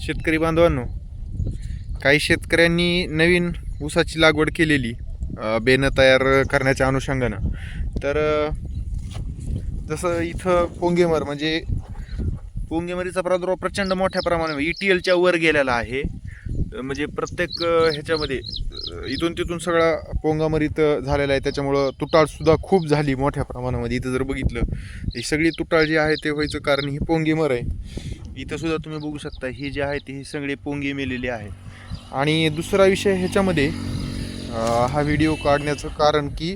शेतकरी बांधवांनो काही शेतकऱ्यांनी नवीन ऊसाची लागवड केलेली बेनं तयार करण्याच्या अनुषंगानं. तर जसं इथं पोंगेमर म्हणजे पोंगेमरीचा प्रादुर्भाव प्रचंड मोठ्या प्रमाणावर ई टी एलच्या वर गेलेला आहे. म्हणजे प्रत्येक ह्याच्यामध्ये इथून तिथून सगळा पोंगामरीत झालेला आहे. त्याच्यामुळं तुटाळसुद्धा खूप झाली मोठ्या प्रमाणामध्ये. इथं जर बघितलं ही सगळी तुटाळ जी आहे ते व्हायचं कारण ही पोंगेमर आहे. इथं सुद्धा तुम्ही बघू शकता ही जी आहे ती ही सगळे पोंगे मेलेली आहे. आणि दुसरा विषय ह्याच्यामध्ये हा व्हिडिओ काढण्याचं कारण की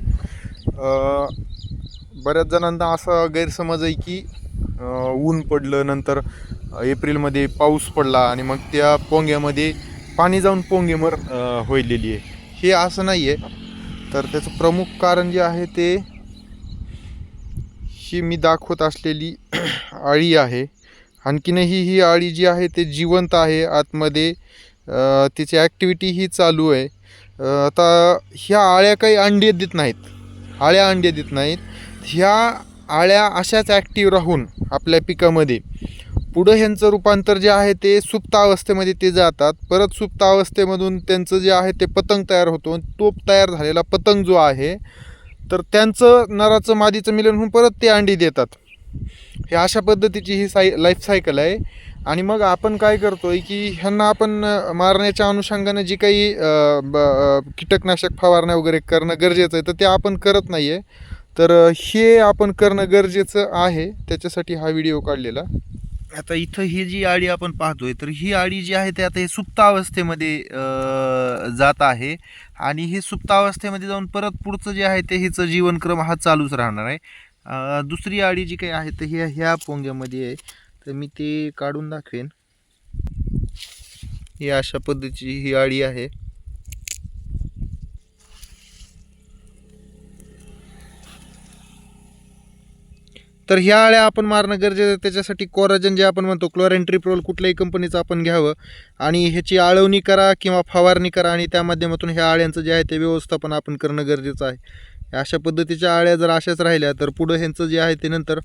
बऱ्याच जणांना असा गैरसमज आहे की ऊन पडलं नंतर एप्रिलमध्ये पाऊस पडला आणि मग त्या पोंग्यामध्ये पाणी जाऊन पोंगेमर होईलेली आहे. हे असं नाही आहे तर त्याचं प्रमुख कारण जे आहे ते ही मी दाखवत असलेली आळी आहे. आणखीनही ही आळी जी आहे ते जिवंत आहे आतमध्ये. तिची ॲक्टिव्हिटी ही चालू आहे. आता ह्या आळ्या काही अंडे देत नाहीत. आळ्या अंडे देत नाहीत. ह्या आळ्या अशाच ॲक्टिव्ह राहून आपल्या पिकामध्ये. पुढं ह्यांचं रूपांतर जे आहे ते सुप्त अवस्थेमध्ये ते जातात. परत सुप्त अवस्थेमधून त्यांचं जे आहे ते पतंग तयार होतो. तोप तयार झालेला पतंग जो आहे तर त्यांचं नराचं मादीचं मिलन होऊन परत ते अंडी देतात. हे अशा पद्धतीची ही साय लाईफ सायकल आहे. आणि मग आपण काय करतो आहे की ह्यांना आपण मारण्याच्या अनुषंगाने जी काही ब- कीटकनाशक फवारण्या वगैरे करणं गरजेचं आहे तर ते आपण करत नाही आहे तर हे आपण करणं गरजेचं आहे. त्याच्यासाठी हा व्हिडिओ काढलेला. आता इथं ही जी आळी आपण पाहतोय तर ही आळी जी आहे ते आता हे सुप्तावस्थेमध्ये जात आहे. आणि हे सुप्तावस्थेमध्ये जाऊन परत पुढचं जे आहे ते हिचं जीवनक्रम हा चालूच राहणार आहे. दुसरी आळी जी काही आहे तर ह्या ह्या पोंग्यामध्ये आहे. तर मी ते काढून दाखवेन. ही अशा पद्धतीची ही आळी आहे. तर ह्या आळ्या आपण मारणं गरजेचं आहे. त्याच्यासाठी कोराजन जे आपण म्हणतो क्लोरेंट्रिप्रोल कुठल्याही कंपनीचं आपण घ्यावं. आणि ह्याची आळवणी करा किंवा फवारणी करा आणि त्या माध्यमातून ह्या आळ्यांचं जे आहे ते व्यवस्थापन आपण करणं गरजेचं आहे. अशा पद्धतीच्या आळ्या जर अशाच राहिल्या तर पुढं ह्यांचं जे आहे ते नंतर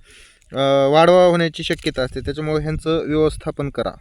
वाढवा होण्याची शक्यता असते. त्याच्यामुळे ह्यांचं व्यवस्थापन करा.